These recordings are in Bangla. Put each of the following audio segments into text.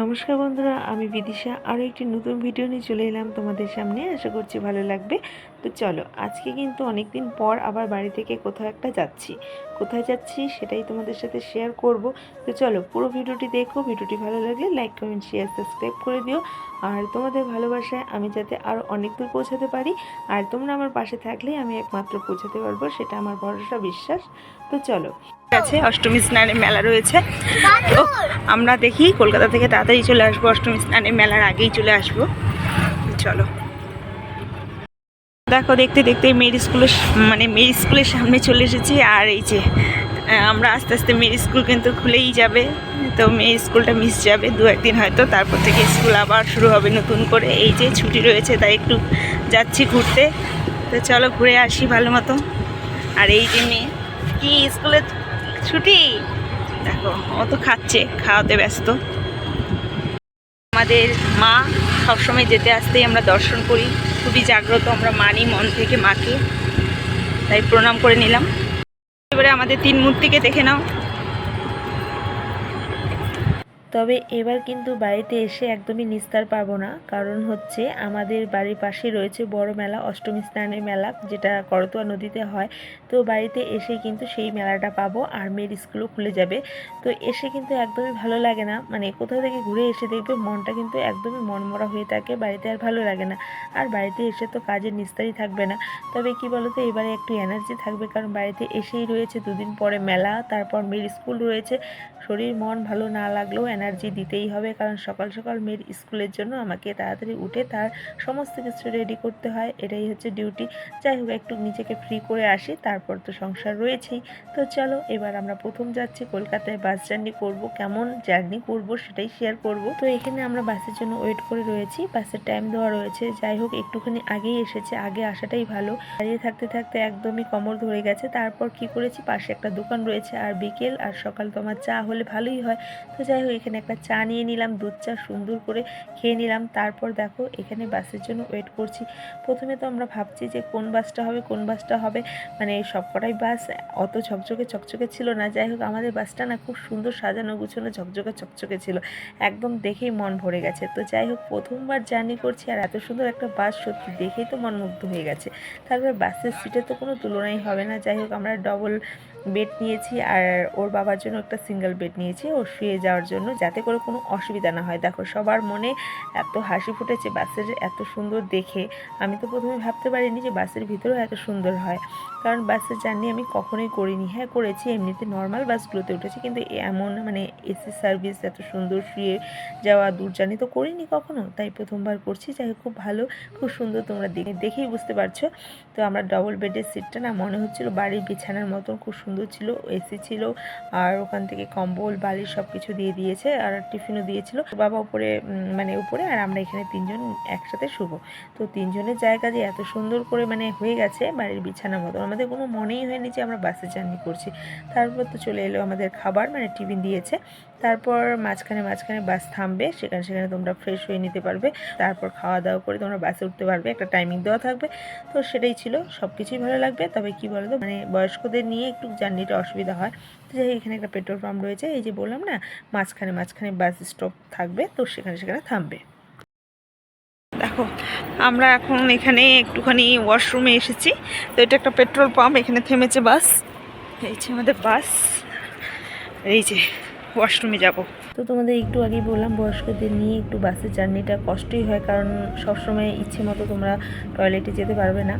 নমস্কার বন্ধুরা, আমি বিদিশা। আরও একটি নতুন ভিডিও নিয়ে চলে এলাম তোমাদের সামনে। আশা করছি ভালো লাগবে। তো চলো, আজকে কিন্তু অনেক দিন পর আবার বাড়ি থেকে কোথাও একটা যাচ্ছি। কোথায় যাচ্ছি সেটাই তোমাদের সাথে শেয়ার করব। তো চলো, পুরো ভিডিওটি দেখো। ভিডিওটি ভালো লাগলে লাইক কমেন্ট শেয়ার সাবস্ক্রাইব করে দিও। আর তোমাদের ভালোবাসায় আমি যাতে আরও অনেক দূর পৌঁছাতে পারি, আর তোমরা আমার পাশে থাকলেই আমি একমাত্র পৌঁছাতে পারব, সেটা আমার ভরসা, বিশ্বাস। তো চলো। আছে অষ্টমী স্নানের মেলা রয়েছে। তো আমরা দেখি কলকাতা থেকে তাড়াতাড়ি চলে আসব, অষ্টমী স্নানের মেলার আগেই চলে আসব। চলো। দেখো, দেখতে দেখতে মেয়ের স্কুলের মানে মেয়ের স্কুলের সামনে চলে এসেছি, আর এই যে আমরা আস্তে আস্তে মেয়ের স্কুল কিন্তু খুলেই যাবে। তো মেয়ের স্কুলটা মিস যাবে দু একদিন হয়তো, তারপর থেকে স্কুল আবার শুরু হবে নতুন করে। এই যে ছুটি রয়েছে, তাই একটু যাচ্ছি ঘুরতে। তো চলো ঘুরে আসি ভালো মতো। আর এই যে মেয়ে, কি স্কুলে ছুটি? দেখো, ও তো খাচ্ছে, খাওয়াতে ব্যস্ত। আমাদের মা সবসময় যেতে আসতেই আমরা দর্শন করি। খুবই জাগ্রত, আমরা মানি মন থেকে মাকে। তাই প্রণাম করে নিলাম। এবারে আমাদের তিন মূর্তিকে দেখে নাও। তবে এবার কিন্তু বাড়িতে এসে একদমই নিস্তার পাবো না। কারণ হচ্ছে আমাদের বাড়ির পাশে রয়েছে বড় মেলা, অষ্টমী স্নানের মেলা, যেটা করতোয়া নদীতে হয়। তো বাড়িতে এসে কিন্তু সেই মেলাটা পাবো আর মেয়ের স্কুলও খুলে যাবে। তো এসে কিন্তু একদমই ভালো লাগে না। মানে কোথাও থেকে ঘুরে এসে দেখবে মনটা কিন্তু একদমই মনমরা হয়ে থাকে, বাড়িতে আর ভালো লাগে না। আর বাড়িতে এসে তো কাজের নিস্তারই থাকবে না। তবে কি বলতো, এবারে একটু এনার্জি থাকবে কারণ বাড়িতে এসেই রয়েছে দুদিন পরে মেলা, তারপর মেয়ের স্কুল রয়েছে। শরীর, মন ভালো না লাগলেও এনার্জি দিতেই হবে। কারণ সকাল সকাল মেয়ের স্কুলের জন্য আমাকে তাড়াতাড়ি উঠে তার সমস্ত কিছু রেডি করতে হয়। এটাই হচ্ছে ডিউটি যাই হোক, একটু নিজেকে ফ্রি করে আসি, তারপর তো সংসার রয়েছেই। তো চলো, এবার আমরা প্রথম যাচ্ছি, কলকাতায় বাস জার্নি করব। কেমন জার্নি করব সেটাই শেয়ার করব। তো এখানে আমরা বাসের জন্য ওয়েট করে রয়েছি। বাসের টাইম দেওয়া রয়েছে। যাই হোক, একটুখানি আগেই এসেছে। আগে আসাটাই ভালো। দাঁড়িয়ে থাকতে থাকতে একদমই কমর ধরে গেছে। তারপর কি করেছি? পাশে একটা দোকান রয়েছে। আর বিকেল, আর সকাল তোমার চা হলে। ভালোই হয়। তো যাই হোক, এখানে একটা চা নিয়ে নিলাম, দুধ চা সুন্দর করে খেয়ে নিলাম। তারপর দেখো, এখানে বাসের জন্য ওয়েট করছি। প্রথমে তো আমরা ভাবছি যে কোন বাসটা হবে, কোন বাসটা হবে? মানে সবকটাই বাস, অত ঝকঝকে চকচকে ছিল না। যাই হোক, আমাদের বাসটা না খুব সুন্দর সাজানো গুছানো ঝকঝকে চকচকে ছিল। একদম দেখেই মন ভরে গেছে। তো যাই হোক, প্রথমবার জার্নি করছি আর এত সুন্দর একটা বাস সত্যি দেখেই তো মন মুগ্ধ হয়ে গেছে। তারপর বাসের সিটে তো কোনো তুলনাই হবে না। যাই হোক, আমরা ডবল বেড নিয়েছি আর ওর বাবার জন্য একটা সিঙ্গেল বেড নিয়েছি। ও শুয়ে যাওয়ার জন্য যাতে করে কোনো অসুবিধা না হয়। দেখো, সবার মনে এত হাসি ফুটেছে বাসের এত সুন্দর দেখে। আমি তো প্রথমে ভাবতে পারিনি যে বাসের ভিতরেও এত সুন্দর হয়। কারণ বাসের জার্নি আমি কখনোই করিনি। হ্যাঁ করেছি, এমনিতে নর্মাল বাসগুলোতে উঠেছি। কিন্তু এমন মানে এসি সার্ভিস এত সুন্দর শুয়ে যাওয়া, দূর জার্নি তো করিনি কখনো। তাই প্রথমবার করছি। যাই খুব ভালো, খুব সুন্দর তোমরা দেখে, দেখেই বুঝতে পারছ। তো আমরা ডবল বেডের সিটটা না মনে হচ্ছিল বাড়ির বিছানার মতন খুব সুন্দর ছিল, এসি ছিল, আর ওখান থেকে কম্বল বালিশ সব কিছু দিয়ে দিয়েছে আর টিফিনও দিয়েছিল। বাবা উপরে মানে উপরে আর আমরা এখানে তিনজন একসাথে শুভ তো তিনজনের জায়গা যে এত সুন্দর করে মানে হয়ে গেছে বাড়ির বিছানা মতো, আমাদের কোনো মনেই হয়নি যে আমরা বাসে জার্নি করছি। তারপর তো চলে এলো আমাদের খাবার মানে টিফিন দিয়েছে। তারপর মাঝখানে মাঝখানে বাস থামবে, সেখানে সেখানে তোমরা ফ্রেশ হয়ে নিতে পারবে। তারপর খাওয়া দাওয়া করে তোমরা বাসে উঠতে পারবে, একটা টাইমিং দেওয়া থাকবে। তো সেটাই ছিল সব কিছুই ভালো লাগবে। তবে কি বলো তো মানে বয়স্কদের নিয়ে একটু জার্নিটা অসুবিধা হয়। তো যাই এখানে একটা পেট্রোল পাম্প রয়েছে, এই যে বললাম না, মাঝখানে মাঝখানে বাস স্টপ থাকবে, তো সেখানে সেখানে থামবে। দেখো, আমরা এখন এখানে একটুখানি ওয়াশরুমে এসেছি। তো এটা একটা পেট্রোল পাম্প এখানে থেমেছে বাস। এই যে আমাদের বাস। এই যে ওয়াশরুমে যাব। তো তোমাদের একটু আগেই বললাম, বয়স্কদের নিয়ে একটু বাসে জার্নিটা কষ্টই হয়, কারণ সবসময় ইচ্ছে মতো তোমরা টয়লেটে যেতে পারবে না।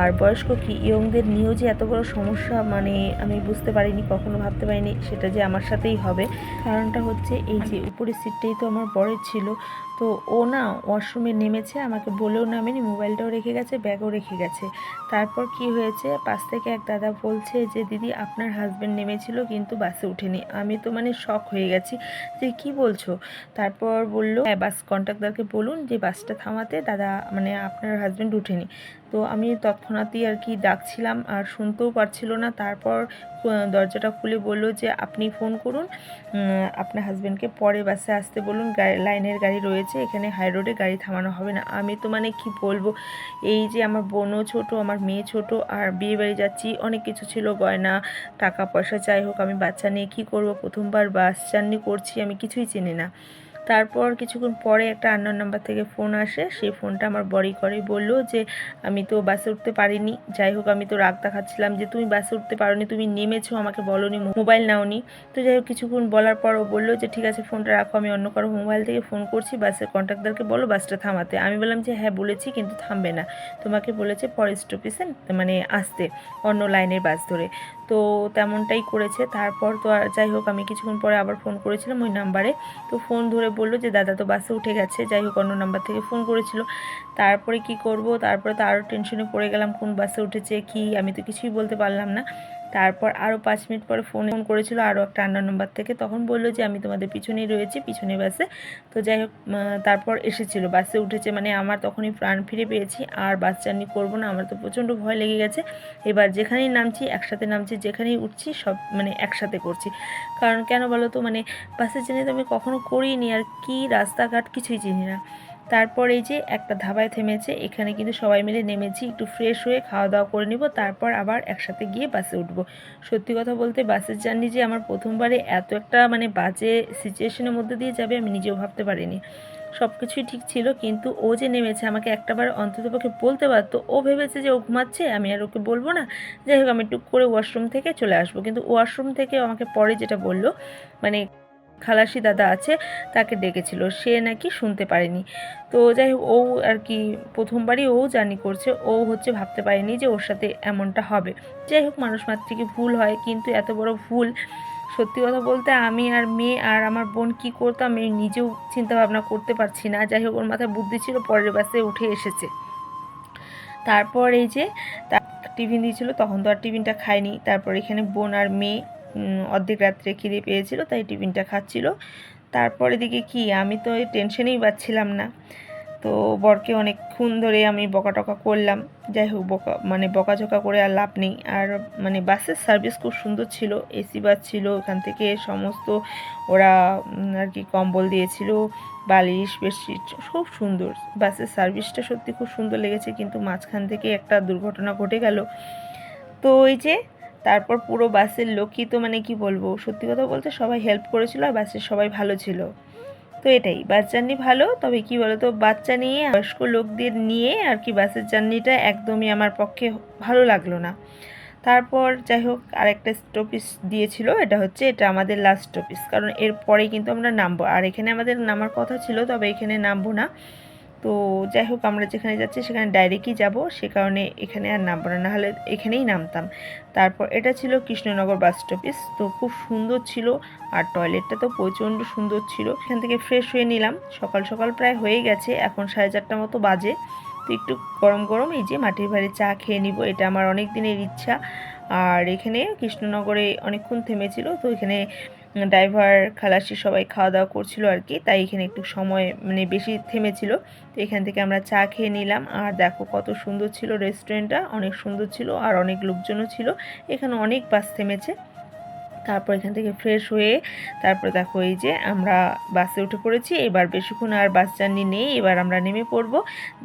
আর বয়স্ক কি ইয়ংদের নিয়েও যে এত বড় সমস্যা মানে আমি বুঝতে পারিনি, কখনো ভাবতে পারিনি, সেটা যে আমার সাথেই হবে। কারণটা হচ্ছে এই যে, উপরের সিটটাই তো আমার বরের ছিল তো ও না ওয়াশরুমে নেমেছে, আমাকে বলেও নামেনি, মোবাইলটাও রেখে গেছে, ব্যাগও রেখে গেছে। তারপর কি হয়েছে, পাশ থেকে এক দাদা বলছে যে, দিদি, আপনার হাজব্যান্ড নেমেছিল, কিন্তু বাসে উঠেনি। আমি তো মানে শখ হয়ে গেছি যে, কি বলছো? তারপর বলল হ্যাঁ বাস কন্ট্রাক্টরকে বলুন যে, বাসটা থামাতে দাদা মানে আপনার হাজব্যান্ড উঠেনি। তো আমি তৎক্ষণাৎই আর কি ডাকছিলাম আর শুনতেও পারছিল না। তারপর দরজাটা খুলে বলল যে, আপনি ফোন করুন আপনার হাজব্যান্ডকে পরে বাসে আসতে বলুন। লাইনের গাড়ি রয়েছে, এখানে হাই রোডে গাড়ি থামানো হবে না। আমি তো মানে কি বলব, এই যে আমার বোনও ছোট, আমার মেয়ে ছোট, আর বিয়ে বাড়ি যাচ্ছি, অনেক কিছু ছিল, গয়না, টাকা পয়সা, যাই হোক, আমি বাচ্চা নিয়ে কী করব? প্রথমবার বাস জার্নি করছি, আমি কিছুই চিনি না। তারপর কিছুক্ষণ পরে একটা আন্নার নাম্বার থেকে ফোন আসে। সেই ফোনটা আমার বড়ি করে। বলল যে, আমি তো বাসে উঠতে পারিনি। যাই হোক, আমি তো রাগ দেখাচ্ছিলাম যে, তুমি বাসে উঠতে পারোনি, তুমি নেমেছো, আমাকে বলোনি মোবাইল নাওনি। তো যাই হোক, কিছুক্ষণ বলার পর ও বলল যে, ঠিক আছে ফোনটা রাখো, আমি অন্য কারও মোবাইল থেকে ফোন করছি, বাসের কন্ট্রাক্টরকে বলো, বাসটা থামাতে। আমি বললাম যে হ্যাঁ বলেছি, কিন্তু থামবে না। তোমাকে বলেছে পরের স্টপিসে মানে আসতে, অন্য লাইনের বাস ধরে। তো তেমনটাই করেছে। তারপর তো আর যাই হোক, আমি কিছুক্ষণ পরে আবার ফোন করেছিলাম ওই নাম্বারে তো ফোন ধরে বলল যে, দাদা তো বাসে উঠে গেছে, যাই হোক, অন্য নাম্বার থেকে ফোন করেছিল। তারপরে কি করব? তারপরে তো আরও টেনশনে পড়ে গেলাম, কোন বাসে উঠেছে, কি? আমি তো কিছুই বলতে পারলাম না। তারপর আরও পাঁচ মিনিট পরে ফোন ফোন করেছিল আরও একটা আন্ডার নাম্বার থেকে। তখন বলল যে, আমি তোমাদের পিছনেই রয়েছি পিছনে বাসে তো যাই হোক তারপর এসেছিল। বাসে উঠেছে মানে আমার তখনই প্রাণ ফিরে পেয়েছি। আর বাস জার্নি করব না, আমার তো প্রচণ্ড ভয় লেগে গেছে। এবার যেখানেই নামছি, একসাথে নামছি, যেখানেই উঠছি, সব মানে একসাথে করছি। কারণ কেন বলো তো মানে বাসে জার্নি তো আমি কখনো করিনি, আর কি রাস্তাঘাট কিছুই চিনি না। তারপর এই যে একটা ধাবায় থেমেছে, এখানে কিন্তু সবাই মিলে নেমেছি, একটু ফ্রেশ হয়ে খাওয়া দাওয়া করে নিব, তারপর আবার একসাথে গিয়ে বাসে উঠব। সত্যি কথা বলতে বাসের জার্নি যে আমার প্রথমবারে এত একটা মানে বাজে সিচুয়েশনের মধ্যে দিয়ে যাবে আমি নিজেও ভাবতে পারিনি। সব কিছুই ঠিক ছিল, কিন্তু ও যে নেমেছে, আমাকে একটাবার অন্ততপক্ষে বলতে পারতো, ও ভেবেছে যে ও ঘুমাচ্ছে, আমি আর ওকে বলব না। যাই হোক, আমি টুক করে ওয়াশরুম থেকে চলে আসব, কিন্তু ওয়াশরুম থেকে আমাকে পরে যেটা বলল মানে খালাসি দাদা আছে, তাকে ডেকেছিল। সে নাকি শুনতে পারেনি। তো যাই হোক, ও আর কি প্রথমবারই ও জার্নি করছে। ও হচ্ছে ভাবতে পারেনি যে ওর সাথে এমনটা হবে। যাই হোক মানুষ মাত্রকে ভুল হয়, কিন্তু এত বড় ভুল। সত্যি কথা বলতে আমি আর মেয়ে আর আমার বোন কি করতাম আমি নিজেও চিন্তা ভাবনা করতে পারছি না। যাই হোক, ওর মাথায় বুদ্ধি ছিল, পরের বাসে উঠে এসেছে। তারপর এই যে টিফিন দিয়েছিল, তখন তো আর টিফিনটা খায়নি। তারপর এখানে বোন আর মেয়ে অর্ধেক রাত্রে খিদে পেয়েছিল, তাই টিফিনটা খাচ্ছিল। তারপর দিকে কি, আমি তো এই টেনশনেই পাচ্ছিলাম না। তো বরকে অনেকক্ষণ ধরে আমি বকাটকা করলাম। যাই হোক, বকা মানে বকাঝকা করে আর লাভ নেই। আর মানে বাসের সার্ভিস খুব সুন্দর ছিল, এসি বাস ছিল, ওখান থেকে সমস্ত ওরা আর কি কম্বল দিয়েছিল, বালিশ, বেডশিট, খুব সুন্দর। বাসের সার্ভিসটা সত্যি খুব সুন্দর লেগেছে, কিন্তু মাঝখান থেকে একটা দুর্ঘটনা ঘটে গেল। তো ওই যে তারপর পুরো বাসের লোকই তো মানে কি বলব, সত্যি কথা বলতে সবাই হেল্প করেছিল আর বাসের সবাই ভালো ছিল। তো এটাই, বাস জার্নি ভালো, তবে কি বলতো, বাচ্চা নিয়ে, বয়স্ক লোকদের নিয়ে আর কি বাসের জার্নিটা একদমই আমার পক্ষে ভালো লাগল না। তারপর যাই হোক, আরেকটা স্টপিস দিয়েছিল, এটা হচ্ছে এটা আমাদের লাস্ট স্টপিস কারণ এর পরেই কিন্তু আমরা নামবো। আর এখানে আমাদের নামার কথা ছিল, তবে এখানে নামবো না। তো যাই হোক, আমরা যেখানে যাচ্ছি সেখানে ডাইরেক্টই যাব। সে কারণে এখানে আর নামবো না, নাহলে এখানেই নামতাম। তারপর এটা ছিল কৃষ্ণনগর বাস স্টপিস তো খুব সুন্দর ছিল। আর টয়লেটটা তো প্রচণ্ড সুন্দর ছিল। এখান থেকে ফ্রেশ হয়ে নিলাম। সকাল সকাল প্রায় হয়ে গেছে, এখন সাড়ে চারটা মতো বাজে। তো একটু গরম গরম এই যে মাটির ভারে চা খেয়ে নিব, এটা আমার অনেক দিনের ইচ্ছা। আর এখানে কৃষ্ণনগরে অনেকক্ষণ থেমেছিল, তো এখানে ড্রাইভার, খালাসি সবাই খাওয়া দাওয়া করছিল আর কি তাই এখানে একটু সময় মানে বেশি থেমেছিল। তো এখান থেকে আমরা চা খেয়ে নিলাম। আর দেখো কত সুন্দর ছিল রেস্টুরেন্টটা অনেক সুন্দর ছিল আর অনেক লোকজনও ছিল। এখানে অনেক বাস থেমেছে। তারপর এখান থেকে ফ্রেশ হয়ে তারপর দেখো এই যে আমরা বাসে উঠে পড়েছি। এবার বেশিক্ষণ আর বাস জার্নি নেই, এবার আমরা নেমে পড়ব।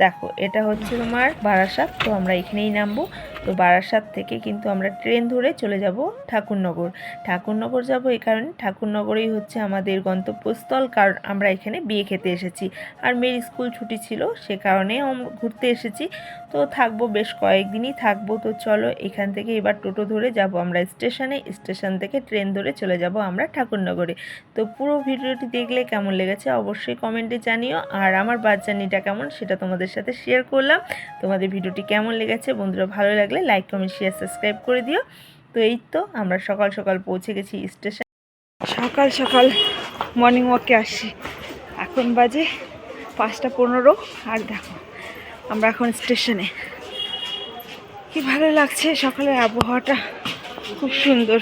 দেখো, এটা হচ্ছে তোমার বারাসাত, তো আমরা এখানেই নামবো। তো বারাসাত থেকে কিন্তু আমরা ট্রেন ধরে চলে যাব ঠাকুরনগর। ঠাকুরনগর যাব এই কারণে ঠাকুরনগরেই হচ্ছে আমাদের গন্তব্যস্থল, কারণ আমরা এখানে বিয়ে খেতে এসেছি। আর মেয়ের স্কুল ছুটি ছিল, সে কারণে ঘুরতে এসেছি। তো থাকব বেশ কয়েকদিনই থাকব। তো চলো এখান থেকে এবার টোটো ধরে যাব আমরা স্টেশনে স্টেশন থেকে ট্রেন ধরে চলে যাব আমরা ঠাকুরনগরে। তো পুরো ভিডিওটি দেখলে কেমন লেগেছে অবশ্যই কমেন্টে জানিও। আর আমার বাস জার্নিটা কেমন সেটা তোমাদের সাথে শেয়ার করলাম। তোমাদের ভিডিওটি কেমন লেগেছে বন্ধুরা ভালো লাগলে লাইক কমেন্ট শেয়ার সাবস্ক্রাইব করে দিও। তো এই তো আমরা সকাল সকাল পৌঁছে গেছি স্টেশন সকাল সকাল মর্নিং ওয়াকে আসি এখন বাজে পাঁচটা পনেরো আর দেখো আমরা এখন স্টেশনে কি ভালো লাগছে সকালের আবহাওয়াটা। খুব সুন্দর।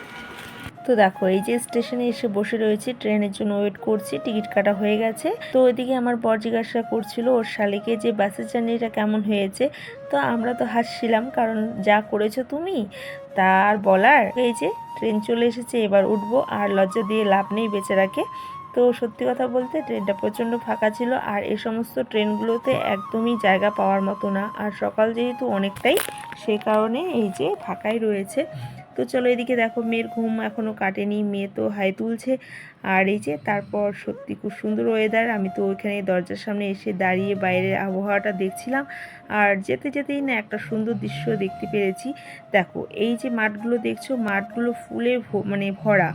তো দেখো, এই যে স্টেশনে এসে বসে রয়েছি, ট্রেনের জন্য ওয়েট করছি, টিকিট কাটা হয়ে গেছে। তো ওইদিকে আমার বর জিজ্ঞাসা করছিল, ওর শালিকে যে বাসের জার্নিটা কেমন হয়েছে? তো আমরা তো হাসছিলাম, কারণ যা করেছ তুমি তার বলার? এই যে ট্রেন চলে এসেছে, এবার উঠবো, আর লজ্জা দিয়ে লাভ নেই বেচারাকে। তো সত্যি কথা বলতে ট্রেনটা প্রচণ্ড ফাঁকা ছিল, আর এই সমস্ত ট্রেনগুলোতে একদমই জায়গা পাওয়ার মতো না। আর সকাল যেহেতু অনেকটাই সেই কারণে এই যে ফাঁকাই রয়েছে। তো চলো এদিকে দেখো, মেয়ের ঘুম এখনও কাটেনি, মেয়ে তো হাই তুলছে। আর এই যে তারপর সত্যি খুব সুন্দর ওয়েদার আমি তো ওইখানে দরজার সামনে এসে দাঁড়িয়ে বাইরের আবহাওয়াটা দেখছিলাম। আর যেতে যেতেই না একটা সুন্দর দৃশ্য দেখতে পেরেছি। দেখো, এই যে মাঠগুলো দেখছ, মাঠগুলো ফুলে মানে ভরা।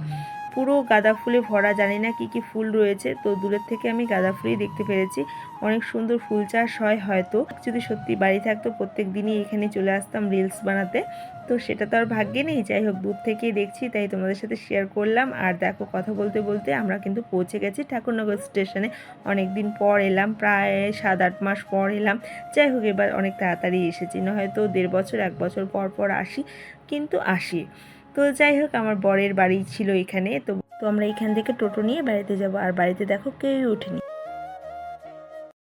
পুরো গাঁদা ফুলে ভরা, জানি না কি কি ফুল রয়েছে, তো দূরের থেকে আমি গাঁদা ফুলই দেখতে পেরেছি। অনেক সুন্দর ফুল চাষ হয় হয়তো। যদি সত্যি বাড়ি থাকতো, প্রত্যেক দিনই এখানে চলে আসতাম রিলস বানাতে। তো সেটা তো আর ভাগ্যে নেই। যাই হোক দূর থেকেই দেখছি, তাই তোমাদের সাথে শেয়ার করলাম। আর দেখো, কথা বলতে বলতে আমরা কিন্তু পৌঁছে গেছি ঠাকুরনগর স্টেশনে অনেক দিন পর এলাম, প্রায় সাত আট মাস পর এলাম। যাই হোক, এবার অনেক তাড়াতাড়ি এসেছি, না হয়তো দেড় বছর, এক বছর পর পর আসি, কিন্তু আসি। তো যাই হোক, আমার বরের বাড়ি ছিল এখানে, তো তো আমরা এখান থেকে টোটো নিয়ে বাড়িতে যাব। আর বাড়িতে দেখো কেউই ওঠেনি